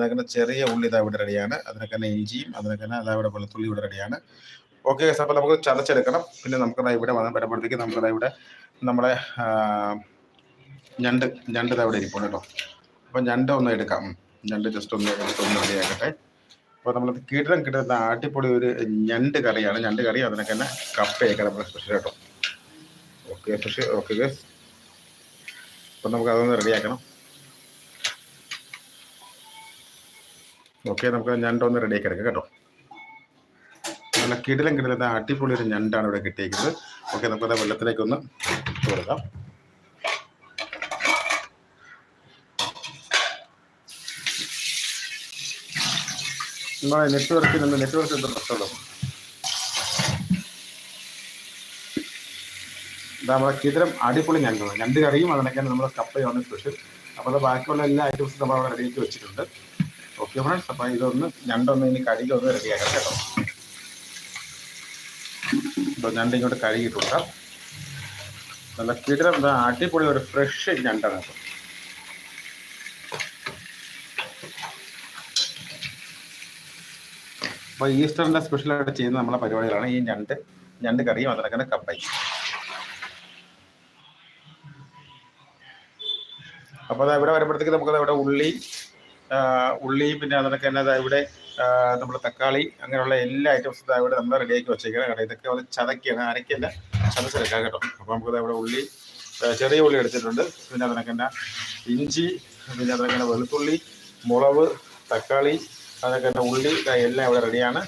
അതിനൊക്കെ ചെറിയ ഉള്ളി ഇതാ ഇവിടെ റെഡിയാണ് അതിനൊക്കെ തന്നെ ഇഞ്ചിയും അതിനൊക്കെ തന്നെ അതാ ഇവിടെ വെളുത്തുള്ളി ഇവിടെ റെഡിയാണ് ഓക്കെ അപ്പോൾ നമുക്ക് ചതച്ചെടുക്കണം. പിന്നെ നമുക്ക് ഇവിടെ വന്ന് വരുമ്പോഴത്തേക്ക് നമുക്ക് ഇവിടെ നമ്മുടെ ഞണ്ട് ഞണ്ട് ഇതാ ഇവിടെ ഇരിപ്പുണ്ട് കേട്ടോ. അപ്പം ഞണ്ട് ഒന്ന് എടുക്കാം. ഞണ്ട് ജസ്റ്റ് ഒന്ന് എടുത്ത് ഒന്ന് റെഡിയാക്കട്ടെ അപ്പോൾ നമ്മൾ കിടം കിട്ടുന്ന ആട്ടിപ്പൊടി ഒരു ഞണ്ട് കറിയാണ്. ഞണ്ട് കറി അതിനൊക്കെ തന്നെ കപ്പയൊക്കെ നമ്മുടെ സ്പെഷ്യൽ കേട്ടോ ഓക്കെ സ്പെഷ്യൽ ഓക്കെ ഗസ് അപ്പം നമുക്ക് അതൊന്ന് റെഡിയാക്കണം ഓക്കെ നമുക്ക് ഞണ്ടൊന്ന് റെഡിയാക്കി എടുക്കാം കേട്ടോ. നല്ല കിടിലം കിടിലം അടിപൊളി ഒരു ഞണ്ടാണ് ഇവിടെ കിട്ടിയിരിക്കുന്നത്. ഓക്കെ വെള്ളത്തിലേക്ക് ഒന്ന് ഇട്ട് കൊടുക്കാം. നമ്മളെ നെറ്റ്വർക്കിൽ നിന്ന് നെറ്റ്വർക്ക് എന്ത് പ്രശ്നമുള്ളൂ ഇതാ നമ്മളെ കിതിരം അടിപൊളി ഞണ്ട്. ഞണ്ട് കറിയും അതിനൊക്കെയാണ് നമ്മുടെ കപ്പയാണ് സ്പെഷ്യൽ അപ്പോൾ ബാക്കിയുള്ള എല്ലാ ഐറ്റംസും നമ്മൾ അവിടെ റെഡിയാക്കി വെച്ചിട്ടുണ്ട്. ഓക്കെ ഫ്രണ്ട്സ് അപ്പോൾ ഇതൊന്ന് ഞണ്ടൊന്ന് ഇനി കഴുകി ഒന്ന് റെഡിയാക്കാം കേട്ടോ. ഇപ്പോൾ ഞണ്ട് ഇങ്ങോട്ട് കഴുകിയിട്ട് കൊടുക്കാം നല്ല കിടിലം അടിപൊളി ഒരു ഫ്രഷ് ഞണ്ടാണ് അപ്പോൾ ഈസ്റ്ററിന്റെ സ്പെഷ്യലായിട്ട് ചെയ്യുന്ന നമ്മളെ പരിപാടികളാണ് ഈ ഞണ്ട് ഞണ്ട് കറിയും അതിനൊക്കെ കപ്പയും. അപ്പോൾ അത് ഇവിടെ വരുമ്പോഴത്തേക്ക് നമുക്കത് ഇവിടെ ഉള്ളി ഉള്ളി പിന്നെ അതിനൊക്കെ തന്നെ ഇവിടെ നമ്മൾ തക്കാളി അങ്ങനെയുള്ള എല്ലാ ഐറ്റംസും ഇവിടെ നമ്മൾ റെഡിയാക്കി വെച്ചേക്കണം കേട്ടോ ഇതൊക്കെ ഒന്ന് ചതക്കിയാണ് അരക്കല്ല ചതച്ചെടുക്കാം കേട്ടോ. അപ്പോൾ നമുക്ക് ഇവിടെ ഉള്ളി ചെറിയ ഉള്ളി എടുത്തിട്ടുണ്ട്. പിന്നെ അതിനൊക്കെ തന്നെ ഇഞ്ചി പിന്നെ അതിനൊക്കെ തന്നെ വെളുത്തുള്ളി മുളക് തക്കാളി അതൊക്കെ തന്നെ ഉള്ളി എല്ലാം ഇവിടെ റെഡിയാണ്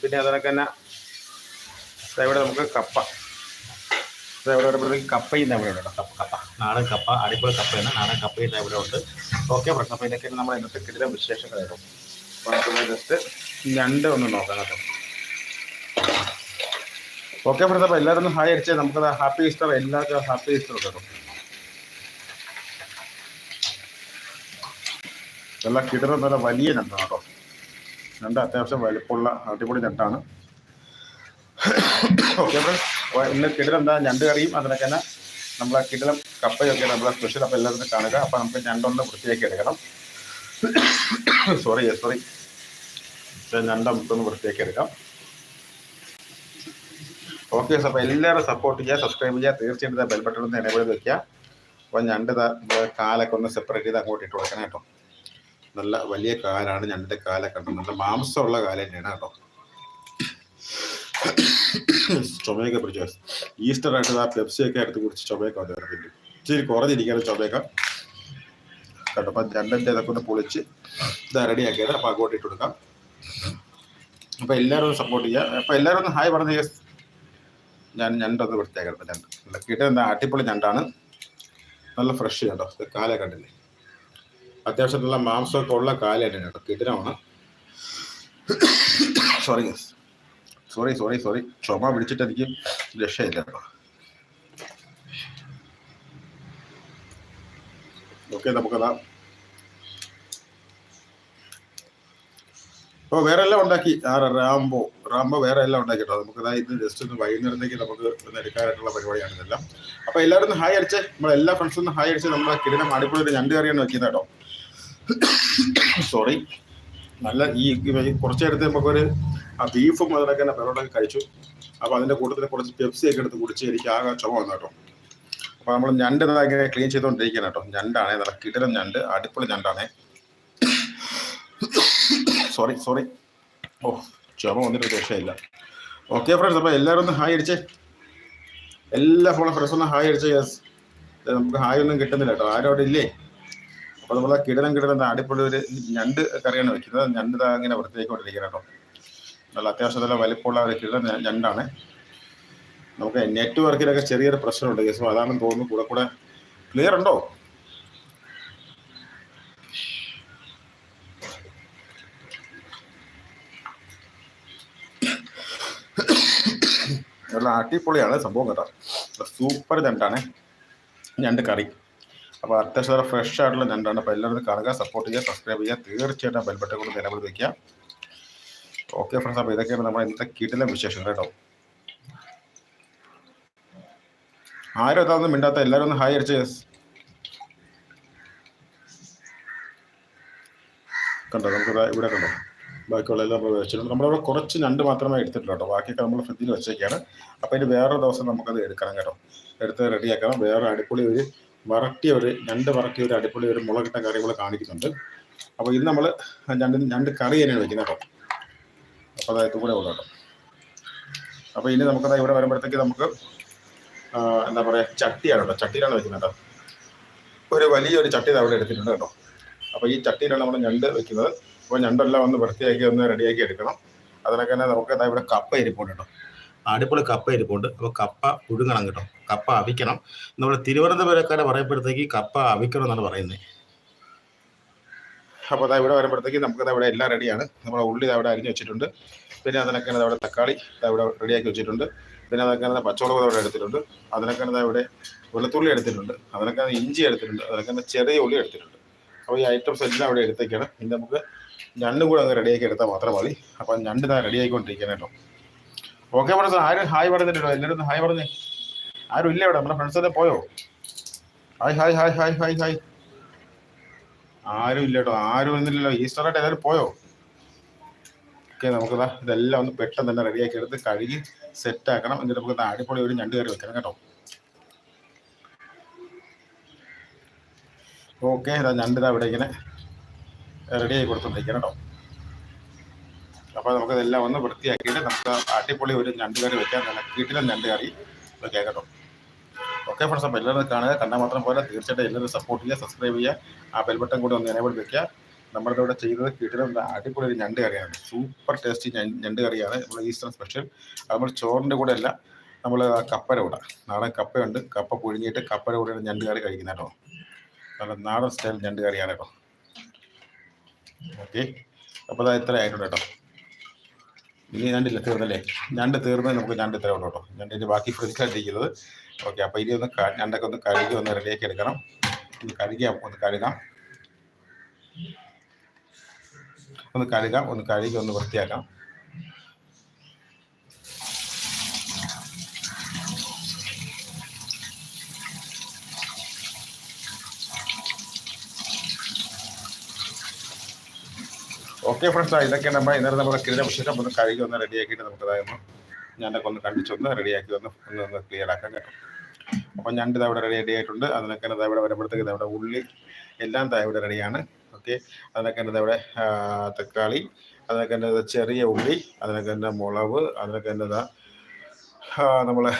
പിന്നെ അതിനൊക്കെ തന്നെ ഇവിടെ നമുക്ക് കപ്പ. ഇവിടെ വരുമ്പോഴത്തേക്ക് കപ്പയും ഇവിടെ ഉണ്ട് കേട്ടോ. നാടൻ കപ്പ അടിപൊളി കപ്പയാണ്. നാടൻ കപ്പയും ഇവിടെ ഉണ്ട്. ഓക്കെ പ്രശ്നം അപ്പോൾ ഇതൊക്കെ നമ്മൾ ഇന്നത്തെ കിടില വിശേഷങ്ങളായിരുന്നു അപ്പോൾ നമുക്ക് ജസ്റ്റ് ഞണ്ട് ഒന്ന് നോക്കാം കേട്ടോ. ഓക്കെ ഫ്രണ്ട്സ് അപ്പോൾ എല്ലാവരും ഒന്ന് ഹായ് അടിച്ചേ. നമുക്കത് ഹാപ്പി ഈസ്റ്റർ. എല്ലാവർക്കും ഹാപ്പി ഈസ്റ്റർ കേട്ടോ. നല്ല കിടറ നല്ല വലിയ ഞണ്ടാണ് കേട്ടോ. ഞണ്ട് അത്യാവശ്യം വലിപ്പുള്ള അടിപൊളി ഞണ്ടാണ്. ഓക്കെ ഫ്രണ്ട്സ് ഇന്ന് കിടിലം ഞണ്ട് കറിയും അതിനൊക്കെ തന്നെ നമ്മളെ കിടിലം കപ്പയൊക്കെ നമ്മളെ സ്പെഷ്യൽ അപ്പോൾ എല്ലാവരും കാണുക. അപ്പോൾ നമുക്ക് ഞണ്ടൊന്ന് വൃത്തിയാക്കി എടുക്കണം. സോറി സോറി ഞണ്ട നമുക്കൊന്ന് വൃത്തിയാക്കി എടുക്കാം. ഓക്കെ അപ്പോൾ എല്ലാവരും സപ്പോർട്ട് ചെയ്യുക സബ്സ്ക്രൈബ് ചെയ്യുക. തീർച്ചയായിട്ടും ബെൽ ബട്ടൺ ഒന്ന് എനേബിൾ ചെയ്ത് വെക്കുക. അപ്പോൾ ഞണ്ട് കാലൊക്കെ ഒന്ന് സെപ്പറേറ്റ് ചെയ്ത് അങ്ങോട്ട് ഇട്ട് കൊടുക്കണം കേട്ടോ. നല്ല വലിയ കാലാണ് ഞണ്ടിന്റെ കാലൊക്കെ ഉണ്ട് നല്ല മാംസമുള്ള കാല തന്നെയാണ് കേട്ടോ. ചുമയൊക്കെ പിടിച്ചു ഈസ്റ്റർ ആയിട്ട് ആ പെപ്സിയൊക്കെ എടുത്ത് കുടിച്ച് ചുമയൊക്കെ വന്നു പിന്നെ. ഇച്ചിരി കുറഞ്ഞിരിക്കുകയാണ് ചുമയൊക്കെ കേട്ടോ. അപ്പം രണ്ടിന്റെ ഇതൊക്കെ ഒന്ന് പൊളിച്ച് ഇത് റെഡിയാക്കിയത് അപ്പം അങ്ങോട്ട് ഇട്ട് കൊടുക്കാം. അപ്പം എല്ലാവരും സപ്പോർട്ട് ചെയ്യുക. അപ്പം എല്ലാവരും ഒന്ന് ഹായ് പറഞ്ഞ ഞാൻ ഞണ്ടൊന്ന് വൃത്തിയാക്കണം ഞണ്ട്. കിട്ടിയത് എന്താ? അടിപൊളി ഞണ്ടാണ്. നല്ല ഫ്രഷ് കേട്ടോ. കാല കണ്ടില്ലേ? അത്യാവശ്യം മാംസമൊക്കെ ഉള്ള കാലാണ് കേട്ടോ. കിടിലമാണ്. സോറി സോറി സോറി സോറി ചുമ പിടിച്ചിട്ട് എനിക്ക് രക്ഷയില്ല കേട്ടോ ഓക്കെ നമുക്കതാ. അപ്പോൾ വേറെ എല്ലാം ഉണ്ടാക്കി. ആ റാംബോ. റാംബോ വേറെ എല്ലാം ഉണ്ടാക്കി കേട്ടോ നമുക്കതാ ഇത് ജസ്റ്റ് ഒന്ന് വൈകുന്നേരത്തേക്ക് നമുക്ക് ഒന്ന് എടുക്കാനായിട്ടുള്ള പരിപാടിയാണ് ഇതെല്ലാം. അപ്പോൾ എല്ലാവരും ഹായ് അടിച്ച്. നമ്മളെ എല്ലാ ഫ്രണ്ട്സും ഹായ് അടിച്ച് നമ്മളെ കിരണ ഒരു ഞണ്ട് കറിയാണ് വെക്കുന്നത് കേട്ടോ സോറി നല്ല ഈ കുറച്ച് നേരത്തെ നമുക്കൊരു ആ ബീഫും അതിനൊക്കെ തന്നെ പെരോട്ടൊക്കെ കഴിച്ചു. അപ്പോൾ അതിന്റെ കൂട്ടത്തിൽ കുറച്ച് പെപ്സി ഒക്കെ എടുത്ത് കുടിച്ച് എനിക്ക് ആകെ ചുമ വന്നു കേട്ടോ. അപ്പോൾ നമ്മൾ ഞണ്ട് ഇങ്ങനെ ക്ലീൻ ചെയ്തുകൊണ്ടിരിക്കുകയാണ് കേട്ടോ. ഞണ്ടാണേ. നല്ല കിടിലം ഞണ്ട്. അടിപൊളി ഞണ്ടാണേ. സോറി സോറി ഓ ചുമ വന്നിട്ട് രക്ഷയില്ല. ഓക്കെ ഫ്രണ്ട്സ് അപ്പോൾ എല്ലാവരും ഒന്ന് ഹായ് അടിച്ചേ. എല്ലാ ഫോണും ഫ്രണ്ട്സ് ഒന്ന് ഹായ് അടിച്ചേ. യെസ് നമുക്ക് ഹായ് ഒന്നും കിട്ടുന്നില്ല കേട്ടോ. ആരും അവിടെ ഇല്ലേ? അപ്പോൾ നമ്മളെ കിടലം കിടലം അടിപൊളി ഒരു ഞണ്ട് കറിയാണ് വെക്കുന്നത്. ഞണ്ട് ഇതാ ഇങ്ങനെ വൃത്തിയാക്കിക്കൊണ്ടിരിക്കുന്നത് കേട്ടോ. നല്ല അത്യാവശ്യം നല്ല വലിപ്പമുള്ള ഒരു കിടൻ ഞണ്ടാണ് നമുക്ക് നെറ്റ്വർക്കിലൊക്കെ ചെറിയൊരു പ്രശ്നമുണ്ട് കേസ്. അതാണെന്ന് തോന്നുന്നു കൂടെ കൂടെ ക്ലിയർ ഉണ്ടോ? നല്ല അടിപൊളിയാണ് സംഭവം കേട്ടോ. സൂപ്പർ ഞണ്ടാണ് ഞണ്ട് കറി. അപ്പോൾ അത്യാവശ്യം ഫ്രഷ് ആയിട്ടുള്ള ഞണ്ടാണ് അപ്പോൾ എല്ലാവരും കാണുക സപ്പോർട്ട് ചെയ്യുക സബ്സ്ക്രൈബ് ചെയ്യുക. തീർച്ചയായിട്ടും ബെൽബട്ടൺ കൊണ്ട് നിലവിൽ വയ്ക്കുക ഓക്കെ ഫ്രണ്ട്സ് അപ്പോൾ ഇതൊക്കെ നമ്മൾ ഇന്നത്തെ കീട്ടിലെ വിശേഷം കേട്ടോ. ആരും അതൊന്നും മിണ്ടാത്ത എല്ലാവരും ഒന്ന് ഹായ് അടിച്ച്. കണ്ടോ നമുക്ക് ഇവിടെ കണ്ടോ ബാക്കിയുള്ള എല്ലാം നമ്മൾ വെച്ചിട്ടുണ്ട്. നമ്മളിവിടെ കുറച്ച് ഞണ്ട് മാത്രമേ എടുത്തിട്ടുള്ളൂ കേട്ടോ. ബാക്കിയൊക്കെ നമ്മൾ ഫ്രിഡ്ജിൽ വെച്ചേക്കാണ്. അപ്പോൾ ഇനി വേറെ ദിവസം നമുക്കത് എടുക്കണം കേട്ടോ. എടുത്ത് റെഡിയാക്കണം വേറെ അടിപൊളി ഒരു വറട്ടിയ ഒരു ഞണ്ട് വറട്ടിയ ഒരു അടിപൊളി ഒരു മുളകിട്ട കറി കാണിക്കുന്നുണ്ട്. അപ്പോൾ ഇന്ന് നമ്മൾ ഞണ്ട് ഞണ്ട് കറി തന്നെയാണ് വെക്കുന്നത് കേട്ടോ. അതായത് കൂടെ ഉള്ളത് കേട്ടോ അപ്പോൾ ഇനി നമുക്കത് ഇവിടെ വരുമ്പോഴത്തേക്ക് നമുക്ക് എന്താ പറയുക ചട്ടിയാണ് കേട്ടോ. ചട്ടിയിലാണ് വെക്കുന്നത് കേട്ടോ. ഒരു വലിയൊരു ചട്ടി അവിടെ എടുത്തിട്ടുണ്ട് കേട്ടോ. അപ്പോൾ ഈ ചട്ടിയിലാണ് നമ്മൾ ഞണ്ട് വെക്കുന്നത്. അപ്പോൾ ഞണ്ടെല്ലാം ഒന്ന് വൃത്തിയാക്കി ഒന്ന് റെഡിയാക്കി എടുക്കണം. അതിനൊക്കെ തന്നെ നമുക്ക് ദാ ഇവിടെ കപ്പ ഇരിപ്പുണ്ട് കേട്ടോ. അടിപൊളി കപ്പ ഇരിപ്പുണ്ട്. അപ്പോൾ കപ്പ പുഴുങ്ങണം കേട്ടോ. കപ്പ അവിക്കണം. നമ്മൾ തിരുവനന്തപുരക്കാരെ പറയുമ്പോഴത്തേക്ക് കപ്പ അവിക്കണം എന്നാണ് പറയുന്നത് അപ്പോൾ അതാ ഇവിടെ വരുമ്പോഴത്തേക്ക് നമുക്ക് ദാ ഇവിടെ എല്ലാം റെഡിയാണ് നമ്മുടെ ഉള്ളി അവിടെ അരിഞ്ഞ് വെച്ചിട്ടുണ്ട്. പിന്നെ അതിനൊക്കെ അവിടെ തക്കാളി അവിടെ റെഡിയാക്കി വെച്ചിട്ടുണ്ട്. പിന്നെ അതൊക്കെ പച്ചമുളക് അവിടെ എടുത്തിട്ടുണ്ട്. അതിനൊക്കെ ഇവിടെ വെളുത്തുള്ളി എടുത്തിട്ടുണ്ട്. അതിനൊക്കെ ഇഞ്ചി എടുത്തിട്ടുണ്ട്. അതിനൊക്കെ ചെറിയ ഉള്ളി എടുത്തിട്ടുണ്ട്. അപ്പോൾ ഈ ഐറ്റംസ് എല്ലാം അവിടെ എടുത്തേക്കാണ്. ഇനി നമുക്ക് ഞണ്ടും കൂടെ അങ്ങ് റെഡിയാക്കി എടുത്താൽ മാത്രം മതി. അപ്പോൾ ഞണ്ട് ഇതാ റെഡിയായിക്കൊണ്ടിരിക്കണം കേട്ടോ. ഓക്കെ പറഞ്ഞ ആരും ഹായ് പറഞ്ഞിട്ടുണ്ടോ എല്ലാവരും ഹായ് പറഞ്ഞേ. ആരും ഇല്ല ഇവിടെ. നമ്മുടെ ഫ്രണ്ട്സ് തന്നെ പോയോ? Hi hi hi hi hi hi ആരും ഇല്ലട്ടോ ആരും ഒന്നുമില്ലല്ലോ ഈസ്റ്റർ ആയിട്ട് എല്ലാവരും പോയോ? ഓക്കെ നമുക്കിതാ ഇതെല്ലാം ഒന്ന് പെട്ടെന്ന് തന്നെ റെഡിയാക്കി എടുത്ത് കഴുകി സെറ്റ് ആക്കണം. എന്നിട്ട് നമുക്ക് അടിപൊളി ഒരു ഞണ്ട് കയറി വെക്കണം കേട്ടോ. ഓക്കെ ഇതാ ഞണ്ട് ഇതാ ഇവിടെ ഇങ്ങനെ റെഡി ആയി കൊടുത്തോണ്ടിരിക്കണം കേട്ടോ. അപ്പോൾ നമുക്ക് ഇതെല്ലാം ഒന്ന് വൃത്തിയാക്കിയിട്ട് നമുക്ക് അടിപൊളി ഒരു ഞണ്ട് കറി വെക്കാൻ നല്ല കിട്ടില്ല ഞണ്ട് കറി. വെക്കാം കേട്ടോ. ഓക്കെ ഫ്രണ്ട്സ് അപ്പോൾ എല്ലാവരും കാണുക. കണ്ടാൽ മാത്രം പോലെ തീർച്ചയായിട്ടും എല്ലാവരും സപ്പോർട്ട് ചെയ്യുക സബ്സ്ക്രൈബ് ചെയ്യുക. ആ ബെൽബട്ടൺ കൂടി ഒന്ന് എനേബിൾ വെക്കുക. നമ്മുടെ ഇവിടെ ചെയ്തത് കിട്ടുന്ന അടിപൊളി ഒരു ഞണ്ട് കറിയാണ്. സൂപ്പർ ടേസ്റ്റി ഞണ്ട് കറിയാണ്. നമ്മുടെ ഈസ്റ്റർ സ്പെഷ്യൽ അത് നമ്മൾ ചോറിന്റെ കൂടെ അല്ല നമ്മൾ കപ്പര കൂടെ. നാടൻ കപ്പയുണ്ട്. കപ്പ പുഴുങ്ങിയിട്ട് കപ്പര കൂടെ ഞണ്ട് കറി കഴിക്കുന്ന കേട്ടോ. നല്ല നാടൻ സ്റ്റൈൽ ഞണ്ട് കറിയാണ് കേട്ടോ. ഓക്കെ അപ്പോൾ അത് ഇത്ര ആയിട്ടുണ്ട് കേട്ടോ. ഇനി ഞണ്ടില്ല തീർന്നല്ലേ? ഞണ്ട് തീർന്ന് നമുക്ക് ഞണ്ട് ഇത്ര ഉള്ളൂ കേട്ടോ. ഞണ്ടിന്റെ ബാക്കി ഫ്രിഡ്ജിലായിട്ടിരിക്കുന്നത്. ഓക്കെ അപ്പോൾ ഇനി ഒന്ന് ഞണ്ടൊക്കെ ഒന്ന് കഴുകി ഒന്ന് റെഡിയാക്കി എടുക്കണം. ഒന്ന് കഴുകിയാൽ ഒന്ന് കഴുകാം. ഒന്ന് കഴുകാം ഒന്ന് കഴുകി ഒന്ന് വൃത്തിയാക്കാം. ഓക്കെ ഫ്രണ്ട്സ് ഇതൊക്കെ നമ്മൾ ഇന്നലെ നമ്മുടെ കിരീട വിശേഷം ഒന്ന് കഴുകി ഒന്ന് റെഡിയാക്കിയിട്ട് നമുക്ക് അതായത് ഞാനൊക്കെ ഒന്ന് കണ്ടിച്ചൊന്ന് റെഡിയാക്കി ഒന്ന് ഒന്ന് ഒന്ന് ക്ലിയർ ആക്കാം കേട്ടോ. അപ്പം ഞണ്ട് ഇവിടെ റെഡി ആയിട്ടുണ്ട്. അതിനൊക്കെ ഇവിടെ വരുമ്പോഴത്തേക്ക് ഇവിടെ ഉള്ളി എല്ലാം ഇവിടെ റെഡിയാണ് ഓക്കെ അതിനൊക്കെ ഇവിടെ തക്കാളി അതിനൊക്കെ തന്നെ ചെറിയ ഉള്ളി അതിനൊക്കെ തന്നെ മുളക് അതിനൊക്കെ തന്നെ നമ്മളെ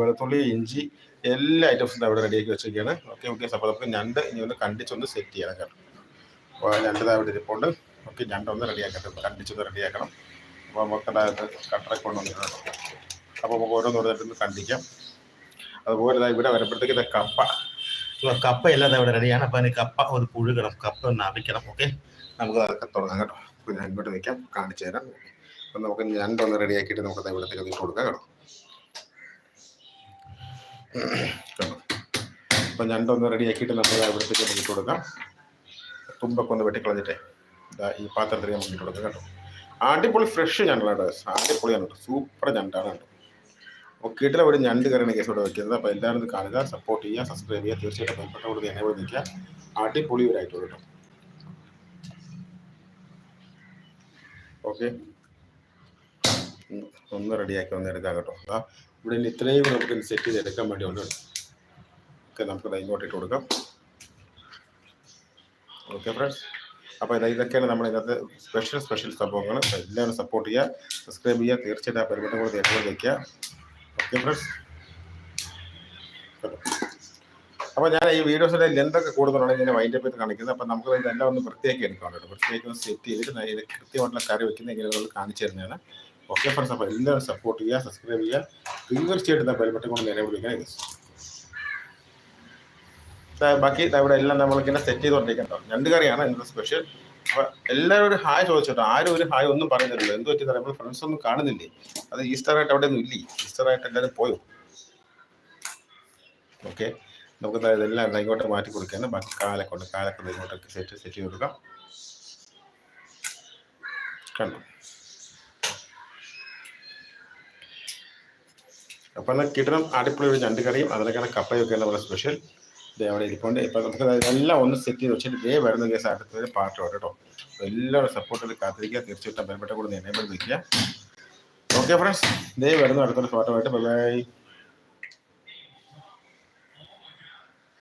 വെളുത്തുള്ളി ഇഞ്ചി എല്ലാ ഐറ്റംസും ഇവിടെ റെഡിയാക്കി വെച്ചിരിക്കുകയാണ്. ഓക്കെ ഓക്കെ അപ്പോൾ നമുക്ക് ഞണ്ട് ഇനി ഒന്ന് കണ്ടിച്ചൊന്ന് സെറ്റ് ചെയ്യണം കേട്ടോ. അപ്പോൾ ഞണ്ട് ഇവിടെ ഇരിപ്പുണ്ട്. ഓക്കെ ഞണ്ടൊന്ന് റെഡിയാക്കട്ടെ. കണ്ടിച്ചൊന്ന് റെഡിയാക്കണം. അപ്പോൾ നമുക്ക് അതായത് കട്ടറൊക്കെ കൊണ്ടുവന്നിട്ടുണ്ട് അപ്പോൾ നമുക്ക് ഓരോന്ന് ഓരോന്നായിട്ടൊന്ന് കണ്ടിക്കാം. അതുപോലെ ദാ ഇവിടെ വരുമ്പോഴത്തേക്ക് ഇത് കപ്പ. കപ്പ എല്ലാം ഇവിടെ റെഡിയാണ്. അപ്പോൾ അതിന് കപ്പ ഒന്ന് പുഴുകണം. കപ്പ ഒന്ന് അവിക്കണം. ഓക്കെ? നമുക്ക് അതൊക്കെ തുടങ്ങാം കേട്ടോ. അപ്പോൾ ഞാൻ ഇങ്ങോട്ട് നിൽക്കാം കാണിച്ചു തരാം. അപ്പം നമുക്ക് ഞണ്ടൊന്ന് റെഡിയാക്കിയിട്ട് നമുക്ക് ഇവിടത്തേക്ക് ഇട്ട് കൊടുക്കാം കേട്ടോ. കേട്ടോ അപ്പം ഞണ്ടൊന്ന് റെഡിയാക്കിയിട്ട് ദാ ഇവിടത്തേക്ക് നമുക്ക് ഇട്ട് കൊടുക്കാം. തുമ്പൊക്കെ ഒന്ന് വെട്ടിക്കളഞ്ഞിട്ടേ. ഈ പാത്രത്തിൽ നമുക്ക് ഇട്ട് കൊടുക്കാം കേട്ടോ അടിപൊളി ഫ്രഷ് ഞണ്ടാണ് കേട്ടോ ഞണ്ട്. സൂപ്പർ ഞണ്ടാണ് കേട്ടോ. അപ്പോൾ കിട്ടില്ല ഒരു ഞണ്ട് കറിയാണ് കേസ് ഇവിടെ വെക്കുന്നത്. അപ്പോൾ എല്ലാവരും ഇത് കാണുക സപ്പോർട്ട് ചെയ്യുക സബ്സ്ക്രൈബ് ചെയ്യുക. തീർച്ചയായിട്ടും ബന്ധപ്പെട്ട കൂടി എന്നെ കൂടെ നിൽക്കുക. അടിപൊളി ആയിട്ട് കേട്ടോ. ഓക്കെ ഒന്ന് റെഡിയാക്കി ഒന്ന് എടുക്കാം കേട്ടോ. അതാ ഇവിടെ ഇത്രയും നമുക്ക് സെറ്റ് ചെയ്ത് എടുക്കാൻ വേണ്ടി ഉണ്ട് ഓക്കെ നമുക്ക് ഇങ്ങോട്ട് ഇട്ട് കൊടുക്കാം. ഓക്കെ ഫ്രണ്ട്സ് അപ്പോൾ ഇത് ഇതൊക്കെയാണ് നമ്മൾ ഇതിനകത്ത് സ്പെഷ്യൽ സ്പെഷ്യൽ സംഭവങ്ങൾ എല്ലാവരും സപ്പോർട്ട് ചെയ്യുക സബ്സ്ക്രൈബ് ചെയ്യുക. തീർച്ചയായിട്ടും ആ പരിപാടി കൂടെ എന്നെ വയ്ക്കുക ഓക്കെ ഫ്രണ്ട്സ് അപ്പോൾ ഞാൻ ഈ വീഡിയോസിലെ ലെന്തൊക്കെ കൂടുതലാണ് ഞാൻ വൈൻഡ് അപ്പ് ചെയ്ത് കാണിക്കുന്നത്. അപ്പോൾ നമുക്ക് ഇതെല്ലാം ഒന്ന് വൃത്തിയാക്കി എടുക്കാം കേട്ടോ. വൃത്തിയാക്കി ഒന്ന് സെറ്റ് ചെയ്തിട്ട് ഇത് കൃത്യമായിട്ടുള്ള കറി വെക്കുന്ന ഇങ്ങനെ കാണിച്ചു തരുന്നതാണ്. ഓക്കെ ഫ്രണ്ട്സ് അപ്പോൾ എല്ലാവരും സപ്പോർട്ട് ചെയ്യുക സബ്സ്ക്രൈബ് ചെയ്യുക. തീർച്ചയായിട്ടും ബെൽബട്ടൺ കൊണ്ട് നിലവിളിക്കാൻ വിളിക്കാൻ ബാക്കി ഇവിടെ എല്ലാം നമ്മളിങ്ങനെ സെറ്റ് ചെയ്തുകൊണ്ടിരിക്കട്ടോ രണ്ട് കറിയാണ് ഇന്നത്തെ സ്പെഷ്യൽ അപ്പൊ എല്ലാവരും ഒരു ഹായ് ചോദിച്ചോട്ടോ ആരും ഒരു ഹായ് ഒന്നും പറയുന്നില്ല എന്ത് പറ്റി നമ്മൾ ഫ്രണ്ട്സ് ഒന്നും കാണുന്നില്ലേ? അത് ഈസ്റ്റർ ആയിട്ട് അവിടെ ഒന്നും ഇല്ലേ? ഈസ്റ്റർ ആയിട്ട് എല്ലാവരും പോയോ? ഓക്കെ നമുക്ക് ഇതെല്ലാം ഇങ്ങോട്ട് മാറ്റി കൊടുക്കുകയാണ് ബാക്കി കാലക്കൊണ്ട് കാലക്കൊണ്ട് ഇങ്ങോട്ടൊക്കെ സെറ്റ് സെറ്റ് ചെയ്ത് കൊടുക്കാം. കണ്ടു? അപ്പം എന്നാൽ കിട്ടണം? അടിപൊളി ഒരു ഞണ്ട് കറിയും അതിനൊക്കെയാണ് കപ്പയൊക്കെയാണ് നമ്മുടെ സ്പെഷ്യൽ ദേ അവിടെ ഇരിപ്പുണ്ട്. ഇപ്പം നമുക്ക് എല്ലാം ഒന്ന് സെറ്റ് ചെയ്ത് വെച്ചിട്ട് ഇതേ വരുന്ന കേസ് അടുത്തൊരു പാട്ടോട്ട് കേട്ടോ. അപ്പോൾ എല്ലാവരും സപ്പോർട്ടിൽ കാത്തിരിക്കുക. തീർച്ചയായിട്ടും ബന്ധപ്പെട്ട കൂടെ എനേബിൾ വയ്ക്കുക ഓക്കെ ഫ്രണ്ട്സ് ദേ വരുന്ന അടുത്തൊരു ഫോട്ടോ ആയിട്ട് ബൈ